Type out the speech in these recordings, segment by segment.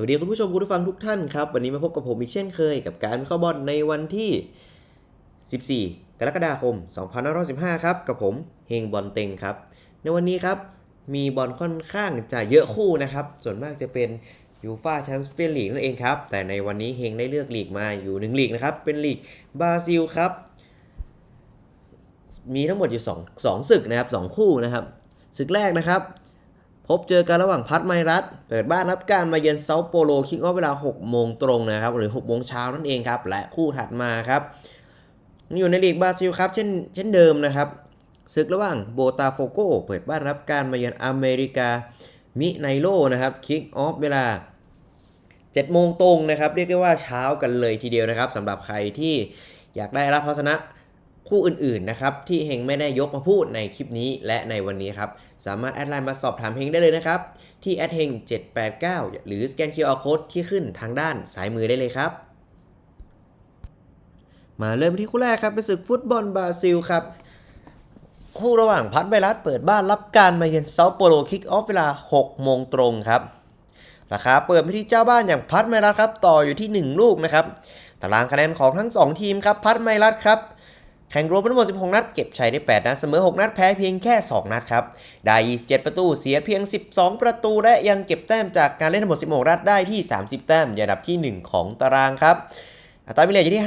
วัสดีคุณผู้ชมคุณผู้ฟังทุกท่านครับ วันนี้มาพบกับผมอีกเช่นเคยกับการเข้าบอลในวันที่ 14 กรกฎาคม 2515 ครับ กับผมเฮงบอลเต็งครับ ในวันนี้ครับมีบอลค่อนข้างจะเยอะคู่นะครับ ส่วนมากจะเป็นยูฟาแชมเปี้ยนลีกนั่นเองครับ แต่ในวันนี้เฮงได้เลือกลีกมาอยู่หนึ่งลีกนะครับ เป็นลีกบราซิลครับ มีทั้งหมดอยู่2 2ศึกนะครับ 2 คู่นะครับศึกแรกนะครับ พบเจอกันระหว่างพัทไมรัสเปิดบ้านรับการมาเยือนเซาโปโลคิกออฟเวลา 6 โมงตรงนะครับ หรือ 6 โมงเช้านั่นเองครับ และคู่ถัดมาครับอยู่ในลีกบราซิลครับเช่นเช่นเดิมนะครับศึกระหว่างโบตาโฟโกเปิดบ้านรับการมาเยือนอเมริกามิไนโลนะครับคิกออฟเวลา7โมงตรงนะครับ เรียกได้ว่าเช้ากันเลยทีเดียวนะครับสำหรับใครที่อยากได้รับพัฒนะ คู่อื่นๆนะครับที่เฮงไม่ได้ยกมาพูดในคลิปนี้และในวันนี้ครับสามารถแอดไลน์มาสอบถามเฮงได้เลยนะครับ ที่แอดเฮง789 หรือสแกน QR Code ที่ขึ้นทางด้านซ้ายมือได้เลยครับมาเริ่มที่คู่แรกครับเป็นศึกฟุตบอลบราซิลครับคู่ระหว่างพัทไบรัสเปิดบ้านรับการมาเยือนเซาโปโลคิกออฟเวลา 6 โมงตรงครับราคาเปิดไปที่เจ้าบ้านอย่างพัทไมรัสครับต่ออยู่ที่ 1 ลูกนะครับตารางคะแนนของทั้ง 2 ทีมครับพัทไมรัสครับ แข่งรวมทั้งหมด 16 นัด เก็บชัยได้ 8 นัด เสมอ 6 นัด แพ้เพียงแค่ 2 นัดครับ ได้ 27 ประตู เสียเพียง 12 ประตู และยังเก็บแต้มจากการเล่นทั้งหมด 16 นัดได้ที่ 30 แต้มอยู่อันดับที่ 1 ของตารางครับอัตรามิเลตอยู่ที่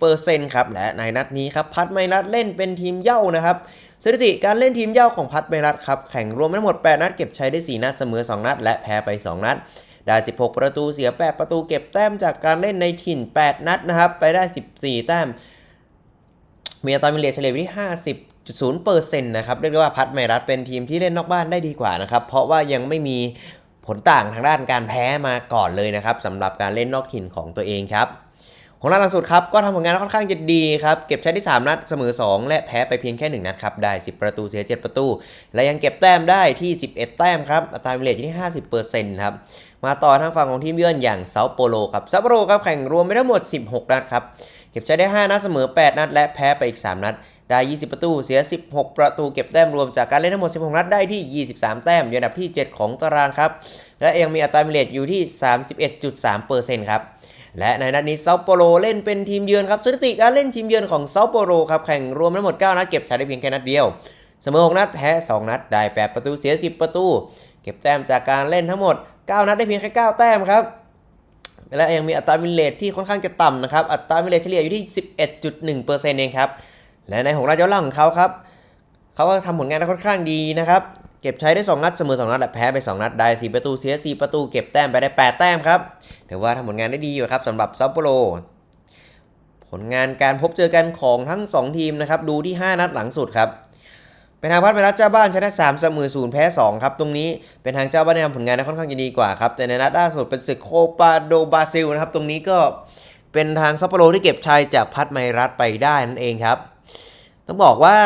50%ครับ และในนัดนี้ครับ พัดไมรัดเล่นเป็นทีมเย่านะครับสถิติการเล่นทีมเย่าของพัดไมรัดครับ แข่งรวมทั้งหมด 8 นัด เก็บชัยได้ 4 นัด เสมอ 2 นัด และแพ้ไป 2 นัดได้ 16 ประตู เสีย 8 ประตู เก็บแต้มจากการเล่นในถิ่น 8 นัดนะครับ ไปได้ 14 แต้ม มีอัตรามิเลตเฉลี่ยอยู่ที่ 50.0%นะครับเรียกได้ว่าพัดไมรัสเป็นทีมที่เล่นนอกบ้านได้ดีกว่านะครับเพราะว่ายังไม่มีผลต่างทางด้านการแพ้มาก่อนเลยนะครับสำหรับการเล่นนอกถิ่นของตัวเองครับของนัดล่าสุดครับก็ทำผลงานค่อนข้างจะดีครับเก็บใช้ได้3นัดเสมอ 2 และแพ้ไปเพียงแค่ 1 นัดครับได้ 10 ประตูเสีย 7 ประตู และยังเก็บแต้มได้ที่ 11 แต้มครับอัตรามิเลตอยู่ที่ 50%ครับมาต่อทางฝั่งของทีมเยือนอย่างเซาโปโลครับเซาโปโลครับแข่งรวมไปทั้งหมด 16 นัดครับ เก็บใช้ได้ 5 นัดเสมอ 8 นัด และแพ้ไปอีก 3 นัด ได้ 20 ประตูเสีย 16 ประตูเก็บแต้มรวมจากการเล่นทั้งหมด 16 นัดได้ที่ 23 แต้มอยู่อันดับที่ 7 ของตารางครับ และยังมีอัตราเมเลตอยู่ที่ 31.3%ครับและในนัดนี้เซาโปโลเล่นเป็นทีมเยือนครับสถิติการเล่นทีมเยือนของเซาโปโลครับแข่งรวมทั้งหมด 9 นัดเก็บชัยได้เพียงแค่นัดเดียวเสมอ 6 นัดแพ้ 2 นัดได้ 8 ประตูเสีย 10 ประตู เก็บแต้มจากการเล่นทั้งหมด 9 นัดได้เพียงแค่ 9 แต้มครับ และยังมีอัตราวินเลทที่ค่อนข้างจะต่ำนะครับ อัตราวินเลทเฉลี่ยอยู่ที่ 11.1%เองครับ และในของราชย้อนหลังของเขาครับ เขาก็ทำผลงานได้ค่อนข้างดีนะครับ เก็บใช้ได้ 2 นัดเสมอ 2 นัดและแพ้ไป 2 นัด ได้ 4 ประตูเสีย 4 ประตู เก็บแต้มไปได้ 8 แต้มครับ ถือว่าทำผลงานได้ดีอยู่ครับสำหรับซัปโปโร ผลงานการพบเจอกันของทั้ง 2 ทีมนะครับ ดูที่ 5 นัดหลังสุดครับ เป็นทางพัดไปรัฐเจ้าบ้านชนะ3เสมอ0แพ้2ครับตรงนี้เป็นทางเจ้าบ้านที่ทำผลงานได้ค่อนข้างจะดีกว่าครับแต่ในนัดล่าสุดเป็นศึกโคปาโดบราซิลนะครับตรงนี้ก็เป็นทางซัปโปโรที่เก็บชัยจากพัดไมรัฐไปได้นั่นเองครับต้องบอกว่า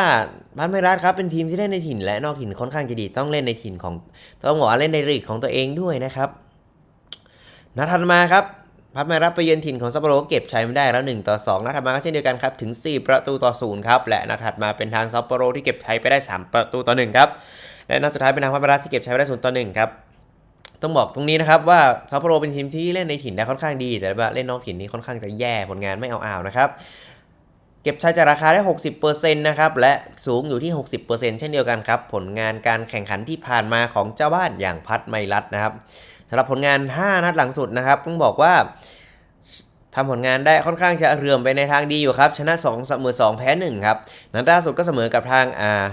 พัดไมรัฐครับเป็นทีมที่เล่นในถิ่นและนอกถิ่นค่อนข้างจะดีต้องเล่นในถิ่นของต้องบอกว่าเล่นในลีกของตัวเองด้วยนะครับนัดถัดมาครับ พัดไมรัฐไปเยือนถิ่นของซัปโปโรเก็บชัยไม่ได้แล้ว 1 ต่อ2นัดถัดมาก็เช่นเดียวกันครับ ถึง 4 ประตูต่อ0ครับ และนัดถัดมาเป็นทางซัปโปโรที่เก็บชัยไปได้ 3 ประตูต่อ1ครับ และนัดสุดท้ายเป็นทางพัดไมรัฐที่เก็บชัยไปได้0ต่อ1ครับต้องบอกตรงนี้นะครับว่าซัปโปโรเป็นทีมที่เล่นในถิ่นได้ค่อนข้างดี แต่ว่าเล่นนอกถิ่นนี่ค่อนข้างจะแย่ผลงานไม่เอาอ่าวนะครับเก็บชัยจากราคาได้ 60%นะครับ และสูงอยู่ที่ 60%เช่นเดียวกันครับ ผลงานการแข่งขันที่ผ่านมาของเจ้าบ้านอย่างพัดไมรัฐนะครับ สำหรับผลงาน 5 นัดหลังสุดนะครับต้องบอกว่าทำผลงานได้ค่อนข้างจะเรื่อมไปในทางดีอยู่ครับ ชนะ2เสมอ2 แพ้ 1 ครับ นัดล่าสุดก็เสมอกับทางอ่า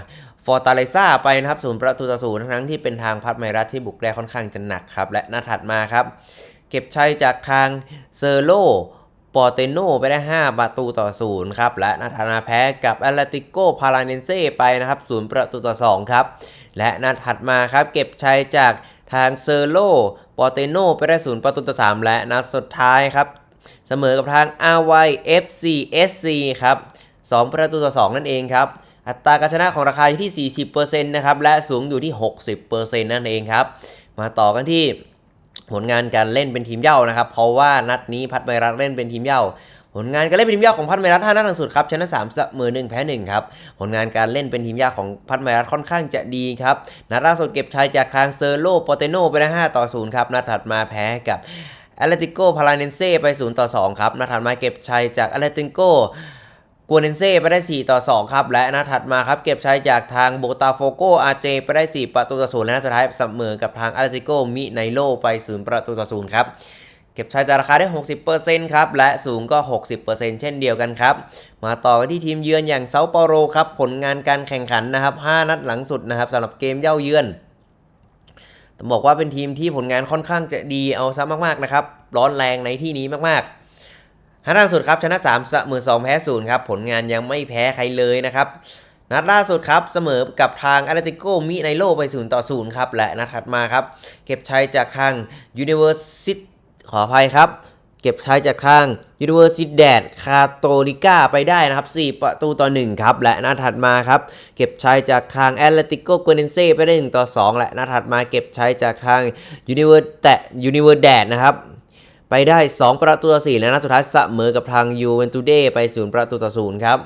ฟอร์ตาเลซ่าไปนะครับศูนย์ประตูต่อศูนย์ทั้งที่เป็นทางพัดไมรัฐที่บุกได้ค่อนข้างจะหนักครับ และนัดถัดมาครับ เก็บชัยจากทางเซอร์โลปอเตโนไปได้ 5 ประตูต่อศูนย์ครับ และนัดถัดมาแพ้กับแอตเลติโกพาราเนเซไปนะครับศูนย์ประตูต่อ2ครับ และนัดถัดมาครับ เก็บชัยจาก ทางเซอร์โลปอเตโนไปได้ศูนย์ประตูต่อ3และนัดสุดท้ายครับเสมอกับทาง RY FC SC ครับ2ประตูต่อ2นั่นเองครับอัตราการชนะของราคาอยู่ที่ 40%นะครับและสูงอยู่ที่ 60%นั่นเองครับมาต่อกันที่ผลงานการเล่นเป็นทีมเย่านะครับ เพราะว่านัดนี้พัดไมรักเล่นเป็นทีมเย่า ผลงานการเล่นเป็นทีมยากของพัทไมรัสท่านัดหลังสุดครับชนะ3เสมอ1แพ้1ครับผลงานการเล่นเป็นทีมยากของพัทไมรัสค่อนข้างจะดีครับนัดล่าสุดเก็บชัยจากทางเซอร์โลโปเตโนไปได้5ต่อ0ครับนัดถัดมาแพ้กับแอตเลติโกพาราเนนเซ่ไป0ต่อ2ครับนัดถัดมาเก็บชัยจากแอตเลติโกกัวเนนเซ่ไปได้ 4 ต่อ 2 ครับ และนัดถัดมาครับ เก็บชัยจากทางโบตาโฟโกอาเจไปได้ 4 ประตูต่อศูนย์และนัดสุดท้ายเสมอกับทางอาร์ติโกมิไนโลไป 0 ประตูต่อศูนย์ครับ เก็บชัยจากราคาได้ 60%ครับ และสูงก็ 60%เช่นเดียวกันครับ มาต่อกันที่ทีมเยือนอย่างเซาเปาโรครับ ผลงานการแข่งขันนะครับ 5 นัดหลังสุดนะครับสำหรับเกมเย่าเยือนต้องบอกว่าเป็นทีมที่ผลงานค่อนข้างจะดีเอาซะมากๆนะครับ ร้อนแรงในที่นี้มากๆนัดล่าสุดครับชนะ3เสมอ2แพ้0ครับ ผลงานยังไม่แพ้ใครเลยนะครับนัดล่าสุดครับ เสมอกับทางอาร์ติโกมิไนโลไป0ต่อ0ครับ และนัดถัดมาครับ เก็บชัยจากทาง University ขออภัยครับ เก็บชัยจากทาง Universidad Católica ไปได้นะครับ 4 ประตูต่อ 1 ครับ และนัดถัดมาครับ เก็บชัยจากทาง Atletico g u a n e n s e ไปได้ 1 ต่อ 2 และนัดถัดมาเก็บชัยจากทาง Universidad Universidad นะครับไปได้ 2 ประตูต่อ4และนัดสุดท้ายเสมอกับทาง Juventude ไป 0 ประตูต่อ0ครับ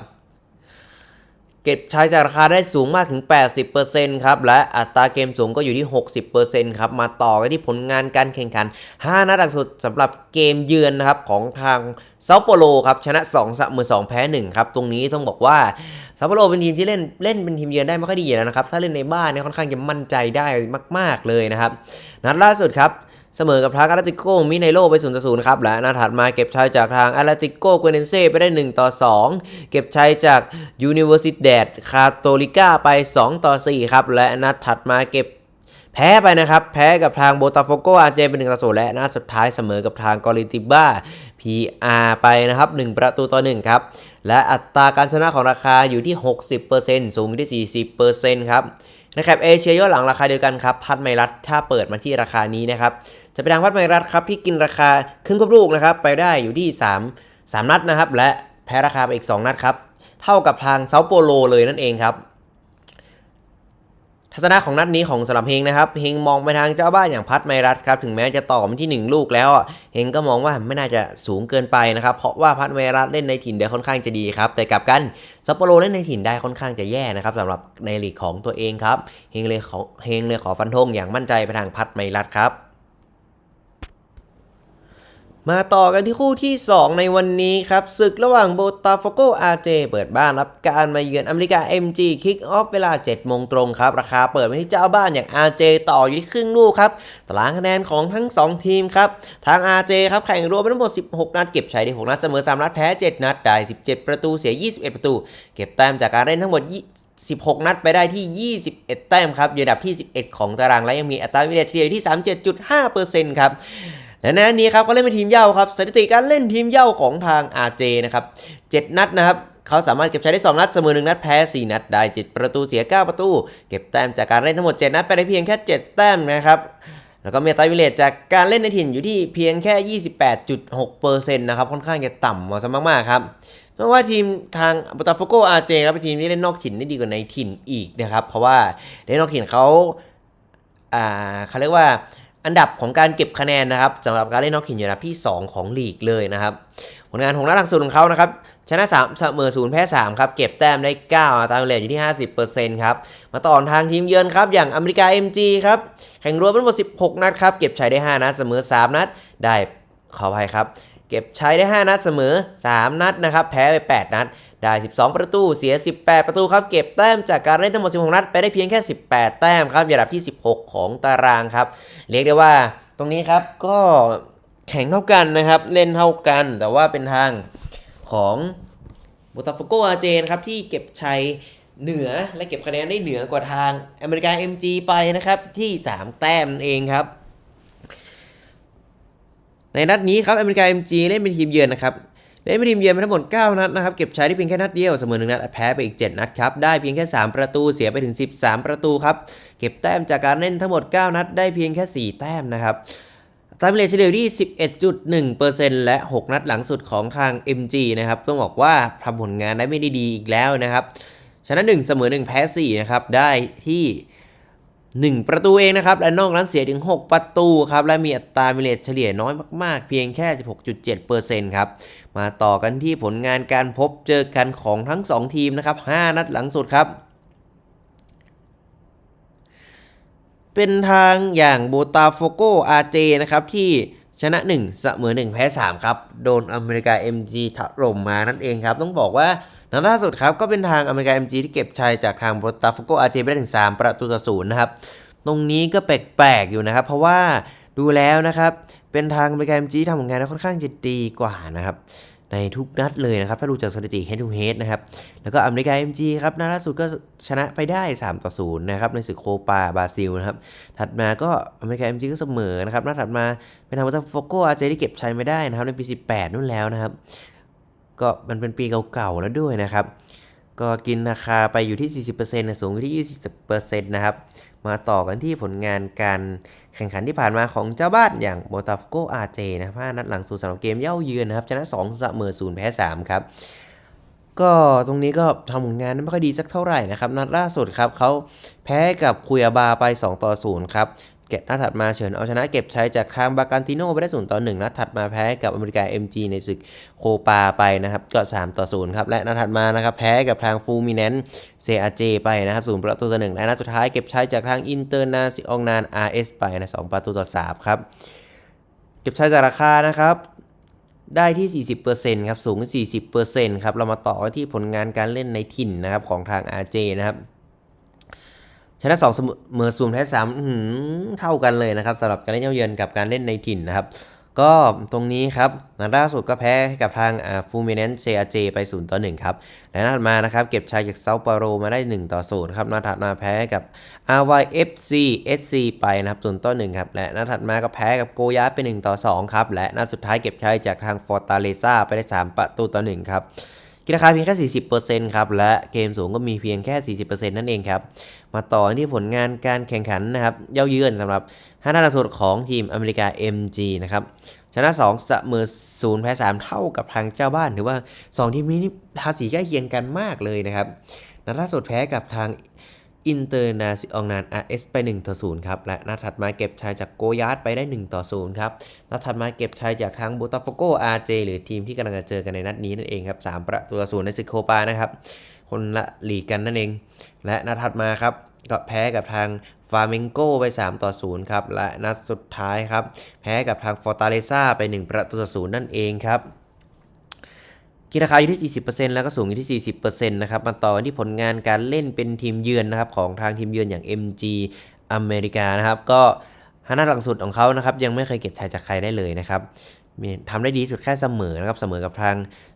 เก็บใช้จากราคาได้สูงมากถึง 80%ครับ และอัตราเกมสูงก็อยู่ที่ 60%ครับ มาต่อกันที่ผลงานการแข่งขัน 5 นัดหลังสุดสำหรับเกมเยือนนะครับของทางเซาโปโลครับ ชนะ2เสมอ2แพ้1ครับ ตรงนี้ต้องบอกว่าเซาโปโลเป็นทีมที่เล่นเล่นเป็นทีมเยือนได้ไม่ค่อยดีอยู่แล้วนะครับ ถ้าเล่นในบ้านเนี่ยค่อนข้างจะมั่นใจได้มาก ๆเลยนะครับ นัดล่าสุดครับ เสมอกับทางอาร์ติโกมิไนโลไป0ต่อ0ครับ และนัดถัดมาเก็บชัยจากทางอาร์ติโกเกเนเซ่ไปได้ 1 ต่อ 2 เก็บชัยจาก Universidad Católica ไป 2 ต่อ 4 ครับ และนัดถัดมาเก็บแพ้ไปนะครับ แพ้กับทางโบตาโฟโกอาเจเป็น1ต่อ0และนัดสุดท้ายเสมอกับทางกอริติบ้า PR ไปนะครับ 1 ประตูต่อ1ครับ และอัตราการชนะของราคาอยู่ที่ 60%สูงที่ 40%ครับนะครับเอเชียย้อนหลังราคาเดียวกันครับ พัดไมรัสถ้าเปิดมาที่ราคานี้นะครับ จะเป็นทางพัดไมรัสครับที่กินราคาขึ้นกับลูกนะครับ ไปได้อยู่ที่ 3 3 นัดนะครับ และแพ้ราคาไปอีก 2 นัดครับ เท่ากับทางเซาโปโลเลยนั่นเองครับ ทัศนะของนัดนี้ของสำหรับเฮงนะครับเฮงมองไปทางเจ้าบ้านอย่างพัดไมรัตครับถึงแม้จะต่อมาที่ 1 ลูกแล้วอะเฮงก็มองว่าไม่น่าจะสูงเกินไปนะครับเพราะว่าพัดไมรัตเล่นในถิ่นได้ค่อนข้างจะดีครับแต่กลับกันซัปโปโรเล่นในถิ่นได้ค่อนข้างจะแย่นะครับสำหรับในลีกของตัวเองครับเฮงเลยขอเฮงเลยขอฟันธงอย่างมั่นใจไปทางพัดไมรัตครับ มาต่อกันที่คู่ที่ 2 ในวันนี้ครับศึกระหว่างโบตาโฟโกอาเจเปิดบ้านรับการมาเยือนอเมริกา MG Kick Off เวลา7โมงตรงครับ ราคาเปิดไปที่เจ้าบ้านอย่าง RJ ต่ออยู่ที่ครึ่งลูกครับตารางคะแนนของทั้ง 2 ทีมครับ ทาง RJ ครับแข่งรวมไปทั้งหมด 16 นัดเก็บชัยได้ 6 นัดเสมอ 3 นัดแพ้ 7 นัดได้ 17 ประตูเสีย 21 ประตู เก็บแต้มจากการเล่นทั้งหมด16 นัดไปได้ที่ 21 แต้มครับอยู่อันดับที่ 11 ของตารางและยังมีอัตราวินิเฉลี่ยที่ 37.5%ครับ และในนี้ครับเขาเล่นเป็นทีมเย่าครับสถิติการเล่นทีมเย่าของทาง RJ นะครับ7นัดนะครับเขาสามารถเก็บใช้ได้ 2 นัดเสมอ 1 นัดแพ้ 4 นัดได้7ประตูเสีย 9 ประตู เก็บแต้มจากการเล่นทั้งหมด 7 นัดไปได้เพียงแค่ 7 แต้มนะครับแล้วก็เมีอัตาวิเลตจากการเล่นในถิ่นอยู่ที่เพียงแค่ 28.6%นะครับค่อนข้างจะต่ำมาซะมากๆครับเพราะว่าทีมทางบตาโฟโกอาร์เจครับเป็นทีมที่เล่นนอกถิ่นได้ดีกว่าในถิ่นอีกนะครับเพราะว่าเล่นนอกถิ่นเขาอ่าเขาเรียกว่า อันดับของการเก็บคะแนนนะครับสำหรับการเล่นนอกถิ่นอยู่อันดับที่ 2 ของลีกเลยนะครับผลงานของนัดหลังสุดของเขานะครับชนะ3เสมอ0แพ้3ครับเก็บแต้มได้9ตราเฉลี่ยอยู่ที่ 50%ครับมาต่อทางทีมเยือนครับอย่างอเมริกา MG ครับแข่งรวมทั้งหมด 16 นัดครับเก็บชัยได้ 5 นัดเสมอ 3 นัดได้ขออภัยครับ เก็บชัยได้ 5 นัดเสมอ 3 นัดนะครับแพ้ไป 8 นัด ได้ 12 ประตู เสีย 18 ประตูครับ เก็บแต้มจากการเล่นทั้งหมด 16 นัด ไปได้เพียงแค่ 18 แต้มครับอยู่อันดับที่ 16 ของตารางครับ เรียกได้ว่าตรงนี้ครับก็แข่งเท่ากันนะครับ เล่นเท่ากัน แต่ว่าเป็นทางของบ o ตาฟโกอาเจนครับที่เก็บชัยเหนือและเก็บคะแนนได้เหนือกว่าทางอเมริกา MG ไปนะครับที่ 3 แต้มนั่นเองครับ ในนัดนี้ครับอเมริกา MG เล่นเป็นทีมเยือนนะครับ เล่นเป็นทีมเยือนมาทั้งหมด 9 นัดนะครับ เก็บใช้ได้เพียงแค่นัดเดียว เสมอหนึ่งนัดแพ้ไปอีก 7 นัดครับ ได้เพียงแค่ 3 ประตูเสียไปถึง 13 ประตูครับ เก็บแต้มจากการเล่นทั้งหมด 9 นัดได้เพียงแค่ 4 แต้มนะครับตามเลี่ยเฉลี่ยที่ 11.1%และ 6 นัดหลังสุดของทาง MG นะครับ ต้องบอกว่าทำผลงานได้ไม่ได้ดีอีกแล้วนะครับ ชนะ 1 เสมอ 1 แพ้ 4 นะครับ ได้ที่ 1 ประตูเองนะครับ และนอกนั้นเสียถึง 6 ประตูครับ และมีอัตราวิเลตเฉลี่ยน้อยมาก ๆ เพียงแค่ 16.7%ครับ มาต่อกันที่ผลงานการพบเจอกันของทั้ง 2 ทีมนะครับ 5 นัดหลังสุดครับ เป็นทางอย่างโบตาโฟโกอาเจนะครับที่ชนะ1เสมอ1 แพ้ 3 ครับ โดนอเมริกา MG ถล่มมานั่นเองครับ ต้องบอกว่า นัดล่าสุดครับก็เป็นทางอเมริกา MG ที่เก็บชัยจากทางโบตาฟโกอาเจไปได้ถึง 3 ประตูต่อศูนย์นะครับ ตรงนี้ก็แปลกๆอยู่นะครับ เพราะว่าดูแล้วนะครับ เป็นทางอเมริกา MG ทำผลงานได้ค่อนข้างจะดีกว่านะครับในทุกนัดเลยนะครับ ถ้าดูจากสถิติ head to head นะครับ แล้วก็อเมริกา MG ครับนัดล่าสุดก็ชนะไปได้ 3 ต่อ 0 นะครับ ในศึกโคปาบราซิลนะครับ ถัดมาก็อเมริกา MG ก็เสมอนะครับนัดถัดมาเป็นทางวัตโฟโกอาเจที่เก็บชัยไม่ได้นะครับ ในปี 18 นู่นแล้วนะครับ ก็มันเป็นปีเก่าๆแล้วด้วยนะครับ ก็กินราคาไปอยู่ที่ 40%นะสูงอยู่ที่ 20%นะครับ มาต่อกันที่ผลงานการแข่งขันที่ผ่านมาของเจ้าบ้านอย่างโบตาฟโกอาเจนะผ้านัดหลังสู่สำหรับเกมเย่าเยือนนะครับ ชนะ2เสมอ0แพ้3ครับ ก็ตรงนี้ก็ทำผลงานไม่ค่อยดีสักเท่าไหร่นะครับ นัดล่าสุดครับเขาแพ้กับคุยอาบาไป 2 ต่อ 0 ครับ เก็บนัดถัดมาเฉินเอาชนะเก็บชัยจากทางบาการติโนไปได้0ต่อ1นัดถัดมาแพ้กับอเมริกา MG ในศึกโคปาไปนะครับก็3ต่อ0ครับและนัดถัดมานะครับแพ้กับทางฟูมิเนนเซอาเจไปนะครับ0ประตูต่อ1และนัดสุดท้ายเก็บชัยจากทางอินเตอร์นาซิองนาน RS ไปนะ2ประตูต่อ3ครับเก็บชัยจากราคานะครับได้ที่ 40%ครับสูงที่40%ครับเรามาต่อที่ผลงานการเล่นในถิ่นนะครับของทาง RJ นะครับ ชนะ2เสมอศูนย์แพ้3อื้อหือเท่ากันเลยนะครับสำหรับการเล่นเย้าเยือนกับการเล่นในถิ่นนะครับ ก็ตรงนี้ครับนัดล่าสุดก็แพ้ให้กับทางฟูมิเนนเซอาเจไป 0 ต่อ 1 ครับและนัดถัดมานะครับ เก็บชัยจากเซาเปาโรมาได้ 1 ต่อ 0 ครับนัดถัดมาแพ้กับ RYFC SC ไปนะครับ0ต่อ 1 ครับ และนัดถัดมาก็แพ้กับโกยาไป 1 ต่อ 2 ครับ และนัดสุดท้ายเก็บชัยจากทางฟอร์ตาเลซ่าไปได้ 3 ประตูต่อ 1 ครับ กินราคาเพียงแค่ 40%ครับ และเกมสูงก็มีเพียงแค่ 40%นั่นเองครับ มาต่อที่ผลงานการแข่งขันนะครับ เย้าเยือนสำหรับห้านัดสุดของทีมอเมริกา MG นะครับ ชนะ2เสมอ0แพ้3เท่ากับทางเจ้าบ้าน ถือว่า 2 ทีมนี้นี่ภาษีใกล้เคียงกันมากเลยนะครับนัดล่าสุดแพ้กับทาง อินเตอร์นาซิองนาน RS ไป 1 ต่อ 0 ครับ และนัดถัดมาเก็บชัยจากโกยาร์ดไปได้ 1 ต่อ 0 ครับ นัดถัดมาเก็บชัยจากทางบูตาโฟโก RJ หรือทีมที่กำลังจะเจอกันในนัดนี้นั่นเองครับ 3 ประตูต่อ0ในซิโคปานะครับ คนละหลีกกันนั่นเอง และนัดถัดมาครับก็แพ้กับทางฟาเมงโกไป 3 ต่อ 0 ครับ และนัดสุดท้ายครับ แพ้กับทางฟอร์ตาเลซ่าไป 1 ประตูต่อ 0 นั่นเองครับ คิดราคาอยู่ที่ 40%แล้วก็สูงอยู่ที่ 40%นะครับมาต่อที่ผลงานการเล่นเป็นทีมเยือนนะครับของทางทีมเยือนอย่าง MG อเมริกานะครับ ก็ฮันนัดหลังสุดของเขานะครับยังไม่เคยเก็บชัยจากใครได้เลยนะครับทำได้ดีสุดแค่เสมอนะครับเสมอกับทาง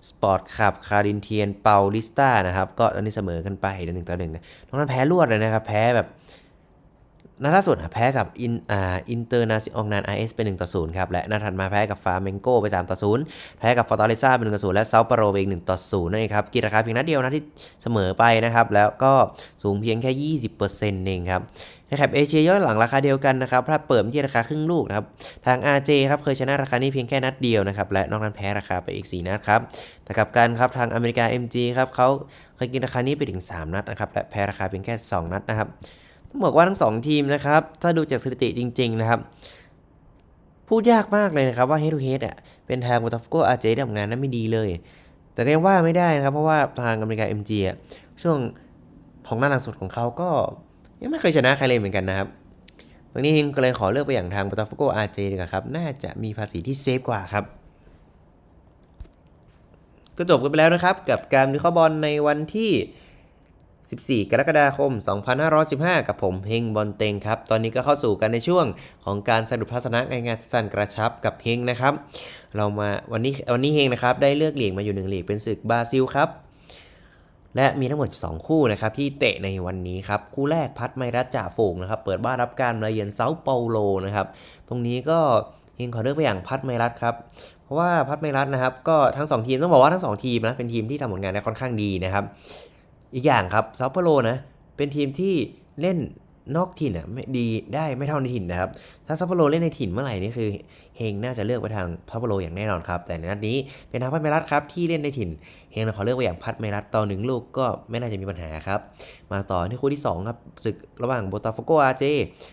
สปอร์ตคลับคารินเทียนเปาลิสตานะครับก็ตอนนี้เสมอกันไปหนึ่งต่อหนึ่งนะตรงนั้นแพ้รวดเลยนะครับแพ้แบบ นัดล่าสุดแพ้กับอินอ่าอินเตอร์นาซิองนานไอเอสไป1ต่อ0ครับและนัดถัดมาแพ้กับฟาเมงโกไป3ต่อ0แพ้กับฟอร์ตาเลซ่าไป1ต่อ0และเซาเปโรไปอีก1ต่อ0นั่นเองครับกินราคาเพียงนัดเดียวนะที่เสมอไปนะครับแล้วก็สูงเพียงแค่ 20%เองครับในแคปเอเชียย้อนหลังราคาเดียวกันนะครับถ้าเปิดที่ราคาครึ่งลูกนะครับทาง RJ ครับเคยชนะราคานี้เพียงแค่นัดเดียวนะครับและนอกนั้นแพ้ราคาไปอีก 4 นัดครับแต่กับกันครับทางอเมริกา MG ครับเขาเคยกินราคานี้ไปถึง 3 นัดนะครับและแพ้ราคาเพียงแค่ 2 นัดนะครับ บอกว่าทั้ง 2 ทีมนะครับ ถ้าดูจากสถิติจริง ๆ นะครับ พูดยากมากเลยนะครับว่า head to head อะเป็นทางวอตฟโกอาเจทำงานนั้นไม่ดีเลย แต่ก็ยังว่าไม่ได้นะครับ เพราะว่าทางอเมริกา MG อะช่วงของหน้าหลังสุดของเขาก็ยังไม่เคยชนะใครเลยเหมือนกันนะครับตรงนี้เฮงก็เลยขอเลือกไปอย่างทาง b o t a f o g o RJ ดีกว่าครับ น่าจะมีภาษีที่เซฟกว่าครับ ก็จบกันไปแล้วนะครับ กับการวิเคราะห์บอลในวันที่ 14 กรกฎาคม 2515 กับผมเฮงบอลเต็งครับ ตอนนี้ก็เข้าสู่กันในช่วงของการสรุปทัศนะในงานสั้นกระชับกับเฮงนะครับ เรามาวันนี้วันนี้เฮงนะครับได้เลือกหลีกมาอยู่หนึ่งหลีกเป็นศึกบราซิลครับ และมีทั้งหมด 2 คู่นะครับที่เตะในวันนี้ครับ คู่แรกพัดไมรัสจ่าฝูงนะครับ เปิดบ้านรับการมาเยือนเซาเปาโลนะครับ ตรงนี้ก็เฮงขอเลือกไปอย่างพัดไมรัสครับเพราะว่าพัดไมรัสนะครับ ก็ทั้ง 2 ทีมต้องบอกว่าทั้ง 2 ทีมนะเป็นทีมที่ทำผลงานได้ค่อนข้างดีนะครับ อีกอย่างครับเซาเปโลนะเป็นทีมที่เล่นนอกถิ่นอะไม่ดีได้ไม่เท่าในถิ่นนะครับ ถ้าซัปโปโรเล่นในถิ่นเมื่อไหร่นี่คือเฮงน่าจะเลือกไปทางซัปโปโรอย่างแน่นอนครับ แต่ในนัดนี้เป็นทางพัดเมรัสครับที่เล่นในถิ่น เฮงขอเลือกไปอย่างพัดเมรัสต่อหนึ่งลูกก็ไม่น่าจะมีปัญหาครับ มาต่อที่คู่ที่สองครับศึกระหว่างโบตาโฟโกอาเจ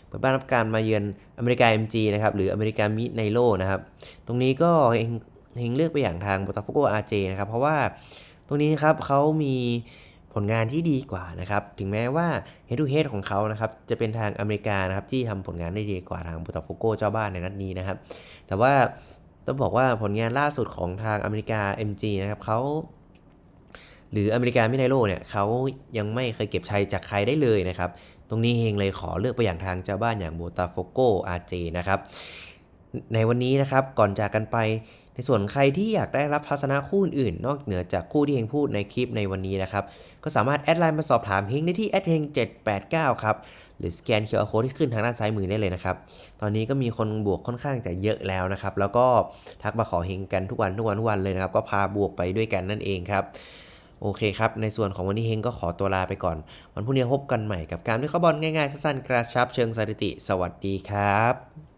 เปิดบ้านรับการมาเยือนอเมริกา MG นะครับหรืออเมริกามิไนโลนะครับตรงนี้ก็เฮงเฮงเลือกไปอย่างทางโบตาโฟโกอาเจนะครับเพราะว่าตรงนี้ครับเขามี ผลงานที่ดีกว่านะครับ ถึงแม้ว่า head to head ของเขานะครับจะเป็นทางอเมริกานะครับที่ทำผลงานได้ดีกว่าทางโบตาโฟโกเจ้าบ้านในนัดนี้นะครับ แต่ว่าต้องบอกว่าผลงานล่าสุดของทางอเมริกา MG นะครับเขาหรืออเมริกามิไนโลเนี่ยเขายังไม่เคยเก็บชัยจากใครได้เลยนะครับ ตรงนี้เฮงเลยขอเลือกไปอย่างทางเจ้าบ้านอย่างโบตาโฟโกอาเจนะครับ ในวันนี้นะครับก่อนจากกันไป ในส่วนใครที่อยากได้รับทัศนะคู่อื่นๆนอกเหนือจากคู่ที่เฮงพูดในคลิปในวันนี้นะครับ ก็สามารถแอดไลน์มาสอบถามเฮงได้ที่แอดเฮง789 ครับ หรือสแกน QR Code ที่ขึ้นทางด้านซ้ายมือได้เลยนะครับ ตอนนี้ก็มีคนบวกค่อนข้างจะเยอะแล้วนะครับ แล้วก็ทักมาขอเฮงกันทุกวันทุกวันทุกวันเลยนะครับ ก็พาบวกไปด้วยกันนั่นเองครับโอเคครับ ในส่วนของวันนี้เฮงก็ขอตัวลาไปก่อน วันพรุ่งนี้พบกันใหม่กับการวิเคราะห์บอลง่ายๆสั้นๆกระชับเชิงสถิติ สวัสดีครับ